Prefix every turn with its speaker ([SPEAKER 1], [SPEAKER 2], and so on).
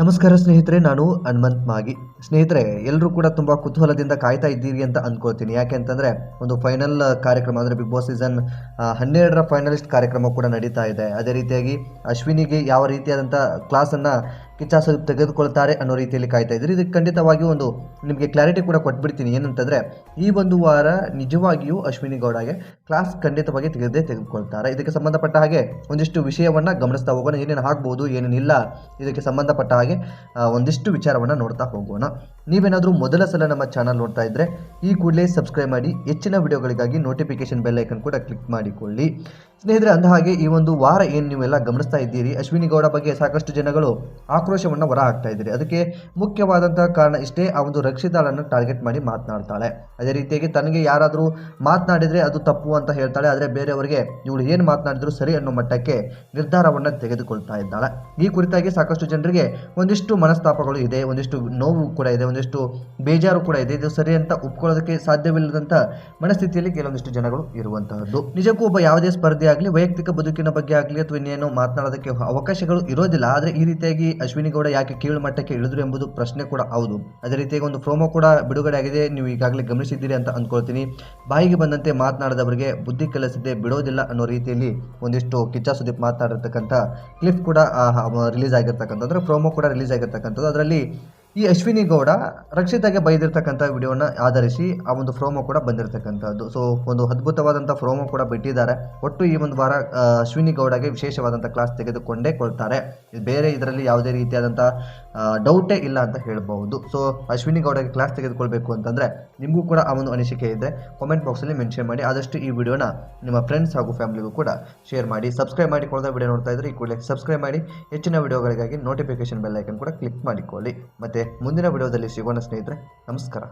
[SPEAKER 1] ನಮಸ್ಕಾರ ಸ್ನೇಹಿತರೆ, ನಾನು ಹನುಮಂತ್ ಮಾಗಿ. ಸ್ನೇಹಿತರೆ ಎಲ್ಲರೂ ಕೂಡ ತುಂಬ ಕುತೂಹಲದಿಂದ ಕಾಯ್ತಾ ಇದ್ದೀರಿ ಅಂತ ಅಂದ್ಕೊಳ್ತೀನಿ ಯಾಕೆ ಅಂತಂದರೆ, ಒಂದು ಫೈನಲ್ ಕಾರ್ಯಕ್ರಮ, ಅಂದರೆ ಬಿಗ್ ಬಾಸ್ ಸೀಸನ್ ಹನ್ನೆರಡರ ಫೈನಲಿಸ್ಟ್ ಕಾರ್ಯಕ್ರಮ ಕೂಡ ನಡೀತಾ ಇದೆ. ಅದೇ ರೀತಿಯಾಗಿ ಅಶ್ವಿನಿಗೆ ಯಾವ ರೀತಿಯಾದಂಥ ಕ್ಲಾಸನ್ನು ಕಿಚ್ಚ ಸ್ವಲ್ಪ ತೆಗೆದುಕೊಳ್ತಾರೆ ಅನ್ನೋ ರೀತಿಯಲ್ಲಿ ಕಾಯ್ತಾ ಇದ್ದೀರಿ ಇದಕ್ಕೆ ಖಂಡಿತವಾಗಿಯೂ ಒಂದು ನಿಮಗೆ ಕ್ಲಾರಿಟಿ ಕೂಡ ಕೊಟ್ಬಿಡ್ತೀನಿ. ಏನಂತಂದರೆ, ಈ ಒಂದು ವಾರ ನಿಜವಾಗಿಯೂ ಅಶ್ವಿನಿ ಗೌಡಗೆ ಕ್ಲಾಸ್ ಖಂಡಿತವಾಗಿ ತೆಗೆದೇ ತೆಗೆದುಕೊಳ್ತಾರೆ. ಇದಕ್ಕೆ ಸಂಬಂಧಪಟ್ಟ ಹಾಗೆ ಒಂದಿಷ್ಟು ವಿಷಯವನ್ನು ಗಮನಿಸ್ತಾ ಹೋಗೋಣ. ಏನೇನು ಆಗ್ಬೋದು, ಏನೇನಿಲ್ಲ, ಇದಕ್ಕೆ ಸಂಬಂಧಪಟ್ಟ ಹಾಗೆ ಒಂದಿಷ್ಟು ವಿಚಾರವನ್ನು ನೋಡ್ತಾ ಹೋಗೋಣ. ನೀವೇನಾದರೂ ಮೊದಲ ಸಲ ನಮ್ಮ ಚಾನಲ್ ನೋಡ್ತಾ ಇದ್ದರೆ ಈ ಕೂಡಲೇ ಸಬ್ಸ್ಕ್ರೈಬ್ ಮಾಡಿ, ಹೆಚ್ಚಿನ ವಿಡಿಯೋಗಳಿಗಾಗಿ ನೋಟಿಫಿಕೇಶನ್ ಬೆಲ್ ಐಕನ್ ಕೂಡ ಕ್ಲಿಕ್ ಮಾಡಿಕೊಳ್ಳಿ. ಸ್ನೇಹಿತರೆ, ಅಂದ ಹಾಗೆ ಈ ಒಂದು ವಾರ ಏನು ನೀವೆಲ್ಲ ಗಮನಿಸ್ತಾ ಇದ್ದೀರಿ? ಅಶ್ವಿನಿ ಗೌಡ ಬಗ್ಗೆ ಸಾಕಷ್ಟು ಜನಗಳು ಆಕ್ರೋಶವನ್ನು ಹೊರ ಹಾಕ್ತಾ ಇದ್ದೀರಿ. ಅದಕ್ಕೆ ಮುಖ್ಯವಾದಂತಹ ಕಾರಣ ಇಷ್ಟೇ, ಆ ಒಂದು ರಕ್ಷಿತಾಳನ್ನು ಟಾರ್ಗೆಟ್ ಮಾಡಿ ಮಾತನಾಡ್ತಾಳೆ. ಅದೇ ರೀತಿಯಾಗಿ ತನಗೆ ಯಾರಾದರೂ ಮಾತನಾಡಿದರೆ ಅದು ತಪ್ಪು ಅಂತ ಹೇಳ್ತಾಳೆ. ಆದರೆ ಬೇರೆಯವರಿಗೆ ಇವಳು ಏನು ಮಾತನಾಡಿದ್ರು ಸರಿ ಅನ್ನೋ ಮಟ್ಟಕ್ಕೆ ನಿರ್ಧಾರವನ್ನು ತೆಗೆದುಕೊಳ್ತಾ ಇದ್ದಾಳೆ. ಈ ಕುರಿತಾಗಿ ಸಾಕಷ್ಟು ಜನರಿಗೆ ಒಂದಿಷ್ಟು ಮನಸ್ತಾಪಗಳು ಇದೆ, ಒಂದಿಷ್ಟು ನೋವು ಕೂಡ ಇದೆ, ಒಂದಿಷ್ಟು ಬೇಜಾರು ಕೂಡ ಇದೆ. ಇದು ಸರಿ ಅಂತ ಒಪ್ಕೊಳ್ಳೋದಕ್ಕೆ ಸಾಧ್ಯವಿಲ್ಲದಂಥ ಮನಸ್ಥಿತಿಯಲ್ಲಿ ಕೆಲವೊಂದಿಷ್ಟು ಜನಗಳು ಇರುವಂತಹದ್ದು. ನಿಜಕ್ಕೂ ಒಬ್ಬ ಯಾವುದೇ ಸ್ಪರ್ಧೆ ಆಗಲಿ, ವೈಯಕ್ತಿಕ ಬದುಕಿನ ಬಗ್ಗೆ ಆಗಲಿ ಅಥವಾ ಇನ್ನೇನು ಮಾತನಾಡೋದಕ್ಕೆ ಅವಕಾಶಗಳು ಇರೋದಿಲ್ಲ. ಆದರೆ ಈ ರೀತಿಯಾಗಿ ಅಶ್ವಿನಿ ಗೌಡ ಯಾಕೆ ಕೀಳು ಮಟ್ಟಕ್ಕೆ ಇಳಿದ್ರು ಎಂಬುದು ಪ್ರಶ್ನೆ ಕೂಡ ಹೌದು. ಅದೇ ರೀತಿಯಾಗಿ ಒಂದು ಪ್ರೋಮೋ ಕೂಡ ಬಿಡುಗಡೆ ಆಗಿದೆ. ನೀವು ಈಗಾಗಲೇ ಗಮನಿಸಿದ್ದೀರಿ ಅಂತ ಅಂದ್ಕೊಳ್ತೀನಿ. ಬಾಯಿಗೆ ಬಂದಂತೆ ಮಾತನಾಡದವರಿಗೆ ಬುದ್ಧಿ ಕಲಿಸದೆ ಬಿಡೋದಿಲ್ಲ ಅನ್ನೋ ರೀತಿಯಲ್ಲಿ ಒಂದಿಷ್ಟು ಕಿಚ್ಚ ಸುದೀಪ್ ಮಾತನಾಡಿರ್ತಕ್ಕಂಥ ಕ್ಲಿಪ್ ಕೂಡ ರಿಲೀಸ್ ಆಗಿರ್ತಕ್ಕಂಥದ್ದು. ಅಂದರೆ ಪ್ರೋಮೋ ಕೂಡ ರಿಲೀಸ್ ಆಗಿರ್ತಕ್ಕಂಥದ್ದು. ಅದರಲ್ಲಿ ಈ ಅಶ್ವಿನಿ ಗೌಡ ರಕ್ಷಿತಾಗೆ ಬೈದಿರ್ತಕ್ಕಂಥ ವಿಡಿಯೋನ ಆಧರಿಸಿ ಆ ಒಂದು ಫ್ರೋಮೋ ಕೂಡ ಬಂದಿರತಕ್ಕಂಥದ್ದು. ಸೊ ಒಂದು ಅದ್ಭುತವಾದಂಥ ಫ್ರೋಮೋ ಕೂಡ ಬಿಟ್ಟಿದ್ದಾರೆ. ಒಟ್ಟು ಈ ಒಂದು ವಾರ ಅಶ್ವಿನಿ ಗೌಡಗೆ ವಿಶೇಷವಾದಂಥ ಕ್ಲಾಸ್ ತೆಗೆದುಕೊಂಡೇ ಕೊಡ್ತಾರೆ. ಬೇರೆ ಇದರಲ್ಲಿ ಯಾವುದೇ ರೀತಿಯಾದಂಥ ಡೌಟೇ ಇಲ್ಲ ಅಂತ ಹೇಳ್ಬೋದು ಸೊ ಅಶ್ವಿನಿ ಗೌಡಗೆ ಕ್ಲಾಸ್ ತೆಗೆದುಕೊಳ್ಬೇಕು ಅಂತಂದರೆ ನಿಮಗೂ ಕೂಡ ಆ ಒಂದು ಅನಿಸಿಕೆ ಇದೆ. ಕಾಮೆಂಟ್ ಬಾಕ್ಸಲ್ಲಿ ಮೆನ್ಷನ್ ಮಾಡಿ, ಆದಷ್ಟು ಈ ವಿಡಿಯೋನ ನಿಮ್ಮ ಫ್ರೆಂಡ್ಸ್ ಹಾಗೂ ಫ್ಯಾಮಿಲಿಗೂ ಕೂಡ ಶೇರ್ ಮಾಡಿ ಸಬ್ಸ್ಕ್ರೈಬ್ ಮಾಡಿಕೊಳ್ಳದ ವಿಡಿಯೋ ನೋಡ್ತಾ ಇದ್ದರೆ ಈ ಕೂಡಲೇ ಸಬ್ಸ್ಕ್ರೈಬ್ ಮಾಡಿ. ಹೆಚ್ಚಿನ ವಿಡಿಯೋಗಳಿಗಾಗಿ ನೋಟಿಫಿಕೇಶನ್ ಬೆಲ್ಲೈಕನ್ ಕೂಡ ಕ್ಲಿಕ್ ಮಾಡಿಕೊಳ್ಳಿ. ಮುಂದಿನ ವಿಡಿಯೋದಲ್ಲಿ ಸಿಗೋಣ ಸ್ನೇಹಿತರೆ ನಮಸ್ಕಾರ.